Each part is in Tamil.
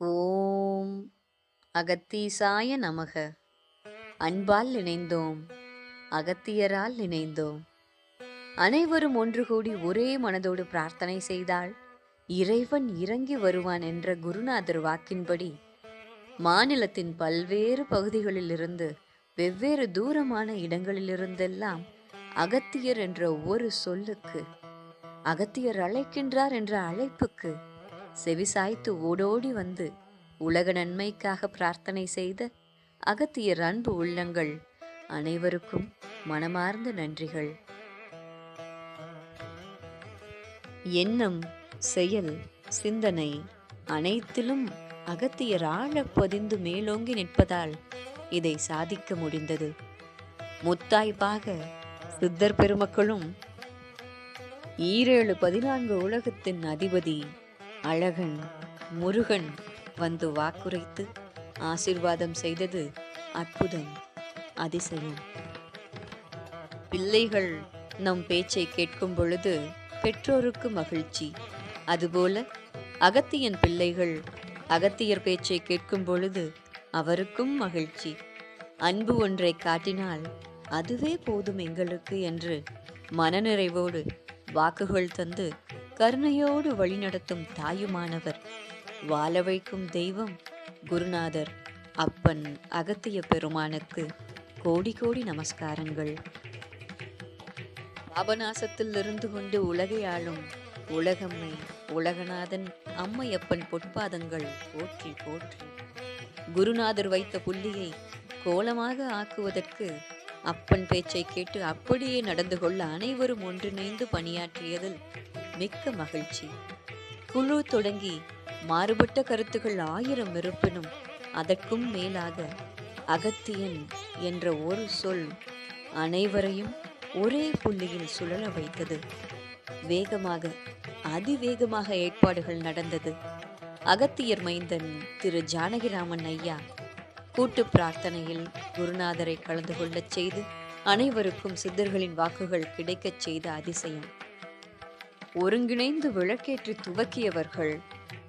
ஓம் அகத்தீசாய நமக. அன்பால் இணைந்தோம் அகத்தியரால் இணைந்தோம். அனைவரும் ஒன்று கூடி ஒரே மனதோடு பிரார்த்தனை செய்தால் இறைவன் இறங்கி வருவான் என்ற குருநாதர் வாக்கின்படி மாநிலத்தின் பல்வேறு பகுதிகளிலிருந்து வெவ்வேறு தூரமான இடங்களிலிருந்தெல்லாம் அகத்தியர் என்ற ஒரு சொல்லுக்கு அகத்தியர் அழைக்கின்றார் என்ற அழைப்புக்கு செவிசாய்த்து ஓடோடி வந்து உலக நன்மைக்காக பிரார்த்தனை செய்த அகத்தியர் அன்பு உள்ளங்கள் அனைவருக்கும் மனமார்ந்த நன்றிகள். எண்ணம் செயல் சிந்தனை அனைத்திலும் அகத்தியர் ஆழ பதிந்து மேலோங்கி நிற்பதால் இதை சாதிக்க முடிந்தது. முத்தாய்ப்பாக சித்தர் பெருமக்களும் ஈரேழு பதினான்கு உலகத்தின் அதிபதி அழகன் முருகன் வந்து வாக்குரைத்து ஆசிர்வாதம் செய்தது அற்புதம் அதிசயம். பிள்ளைகள் நம் பேச்சை கேட்கும் பொழுது பெற்றோருக்கு மகிழ்ச்சி. அதுபோல அகத்தியன் பிள்ளைகள் அகத்தியர் பேச்சை கேட்கும் பொழுது அவருக்கும் மகிழ்ச்சி. அன்பு ஒன்றை காட்டினால் அதுவே போதும் எங்களுக்கு என்று மனநிறைவோடு வாக்குகள் தந்து கருணையோடு வழிநடத்தும் தாயுமானவர். வாழ வைக்கும் தெய்வம் குருநாதர். அப்பன் அகத்திய பெருமானுக்கு கோடி கோடி நமஸ்காரங்கள். பாபநாசத்தில் இருந்து கொண்டு உலகை ஆளும் உலகம்மை உலகநாதன் அம்மையப்பன் பொற்பாதங்கள் போற்றி போற்றி. குருநாதர் வைத்த புள்ளியை கோலமாக ஆக்குவதற்கு அப்பன் பேச்சை கேட்டு அப்படியே நடந்து கொள்ள அனைவரும் ஒன்றிணைந்து பணியாற்றியதில் மிக்க மகிழ்ச்சி. குழு தொடங்கி மாறுபட்ட கருத்துகள் ஆயிரம் இருப்பினும் அதற்கும் மேலாக அகத்தியன் என்ற ஒரு சொல் அனைவரையும் ஒரே புள்ளியில் சுழல வைத்தது. வேகமாக அதிவேகமாக ஏற்பாடுகள் நடந்தது. அகத்தியர் மைந்தன் திரு ஜானகிராமன் ஐயா கூட்டு பிரார்த்தனையில் குருநாதரை கலந்து கொள்ளச் செய்து அனைவருக்கும் சித்தர்களின் வாக்குகள் கிடைக்கச் செய்த அதிசயம். ஒருங்கிணைந்து விளக்கேற்றி துவக்கியவர்கள்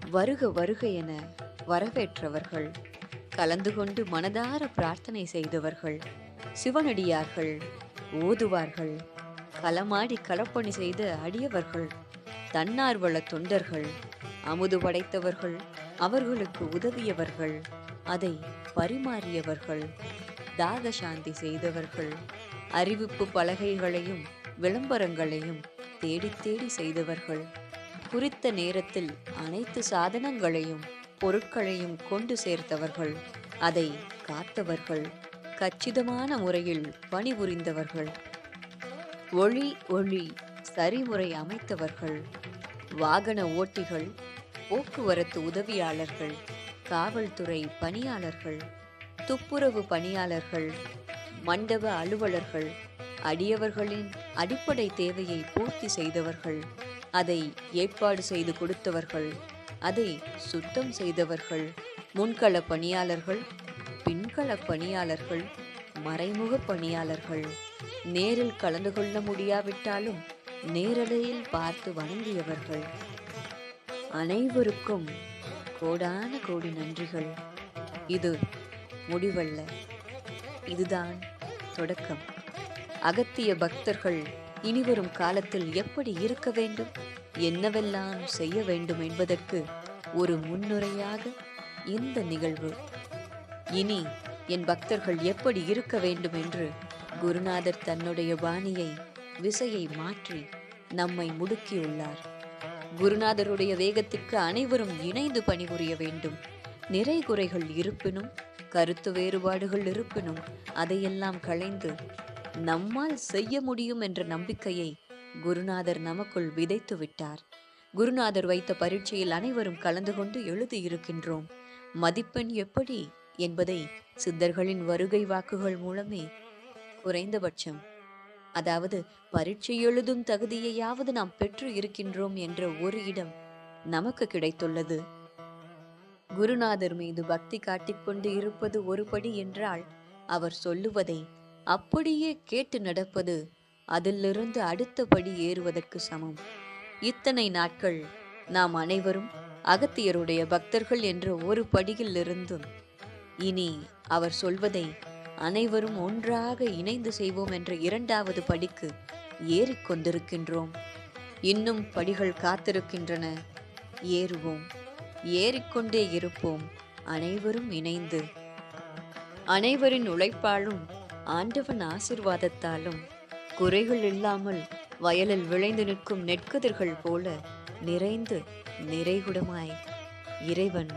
வருக வருக என வரவேற்றவர்கள் கலந்து கொண்டு மனதார பிரார்த்தனை செய்தவர்கள் சிவனடியார்கள் ஓதுவார்கள் களமாடி களப்பணி செய்த அடியவர்கள் தன்னார்வல தொண்டர்கள் அமுது படைத்தவர்கள் அவர்களுக்கு உதவியவர்கள் அதை பரிமாறியவர்கள் தாக சாந்தி செய்தவர்கள் அறிவிப்பு பலகைகளையும் விளம்பரங்களையும் தேடி தேடி செய்தவர்கள். குறித்த நேரத்தில் அனைத்து சாதனங்களையும் பொருட்களையும் கொண்டு சேர்த்தவர்கள். அதை காத்தவர்கள். கச்சிதமான முறையில் பணிபுரிந்தவர்கள் ஒளி ஒளி சரிமுறை அமைத்தவர்கள். வாகன ஓட்டிகள் போக்குவரத்து உதவியாளர்கள் காவல்துறை பணியாளர்கள் துப்புரவு பணியாளர்கள் மண்டப அலுவலர்கள் அடியவர்களின் அடிப்படை தேவையை பூர்த்தி செய்தவர்கள் அதை ஏற்பாடு செய்து கொடுத்தவர்கள் அதை சுத்தம் செய்தவர்கள் முன்கள பணியாளர்கள் பின்கள பணியாளர்கள் மறைமுக பணியாளர்கள். நேரில் கலந்து கொள்ள முடியாவிட்டாலும் நேரலையில் பார்த்து வணங்கியவர்கள். அனைவருக்கும் கோடான கோடி நன்றிகள். இது முடிவல்ல. இதுதான் தொடக்கம். அகத்திய பக்தர்கள் இனிவரும் காலத்தில் எப்படி இருக்க வேண்டும்? என்னவெல்லாம் செய்ய வேண்டும் என்பதற்கு ஒரு முன்னுரையாக இந்த நிகழ்வு. இனி என் பக்தர்கள் எப்படி இருக்க வேண்டும் என்று குருநாதர் தன்னுடைய பாணியை விசையை மாற்றி நம்மை முடுக்கியுள்ளார். குருநாதருடைய வேகத்திற்கு அனைவரும் இணைந்து பணிபுரிய வேண்டும். நிறை குறைகள் இருப்பினும் கருத்து வேறுபாடுகள் இருப்பினும் அதையெல்லாம் களைந்து நம்மால் செய்ய முடியும் என்ற நம்பிக்கையை குருநாதர் நமக்குள் விதைத்து விட்டார். குருநாதர் வைத்த பரீட்சையில் அனைவரும் கலந்து கொண்டு எழுதியிருக்கின்றோம் மதிப்பெண் எப்படி என்பதை சித்தர்களின் வருகை வாக்குகள் மூலமே குறைந்தபட்சம். அதாவது பரீட்சை எழுதும் தகுதியையாவது நாம் பெற்று இருக்கின்றோம் என்ற ஒரு இடம் நமக்கு கிடைத்துள்ளது. குருநாதர் மீது பக்தி காட்டிக்கொண்டு இருப்பது ஒருபடி என்றால் அவர் சொல்லுவதை அப்படியே கேட்டு நடப்பது அதிலிருந்து அடுத்த படி ஏறுவதற்கு சமம். இத்தனை நாட்கள் நாம் அனைவரும் அகத்தியருடைய பக்தர்கள் என்ற ஒரு படியில் இருந்தும் இனி அவர் சொல்வதை அனைவரும் ஒன்றாக இணைந்து செய்வோம் என்ற இரண்டாவது படிக்கு ஏறிக்கொண்டிருக்கின்றோம் இன்னும் படிகள் காத்திருக்கின்றன. ஏறுவோம். ஏறிக்கொண்டே இருப்போம். அனைவரும் இணைந்து. அனைவரின் உழைப்பாலும் ஆண்டவன் ஆசிர்வாதத்தாலும் குறைகள் இல்லாமல் வயலில் விளைந்து நிற்கும் நெற்கதிர்கள் போல நிறைந்து நிறைகுடமாய். இறைவன்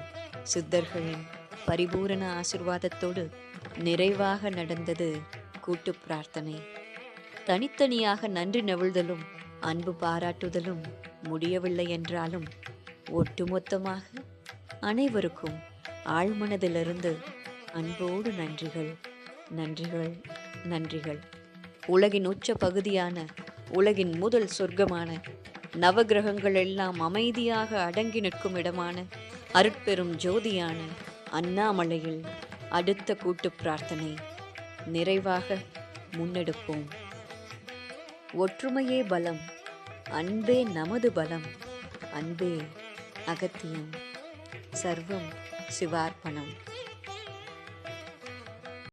சித்தர்களின் பரிபூரண ஆசிர்வாதத்தோடு நிறைவாக நடந்தது கூட்டு பிரார்த்தனை. தனித்தனியாக நன்றி நவிழ்தலும் அன்பு பாராட்டுதலும் முடியவில்லை என்றாலும் ஒட்டுமொத்தமாக அனைவருக்கும் ஆழ்மனதிலிருந்து அன்போடு நன்றிகள். நன்றிகள் நன்றிகள். உலகின் உச்ச பகுதியான உலகின் முதல் சொர்க்கமான நவகிரகங்கள் எல்லாம் அமைதியாக அடங்கி நிற்கும் இடமான அருட்பெரும் ஜோதியான அண்ணாமலையில் அடுத்த கூட்டு பிரார்த்தனை நிறைவாக முன்னெடுப்போம். ஒற்றுமையே பலம் அன்பே நமது பலம் அன்பே அகத்தியம். சர்வம் சிவார்ப்பணம்.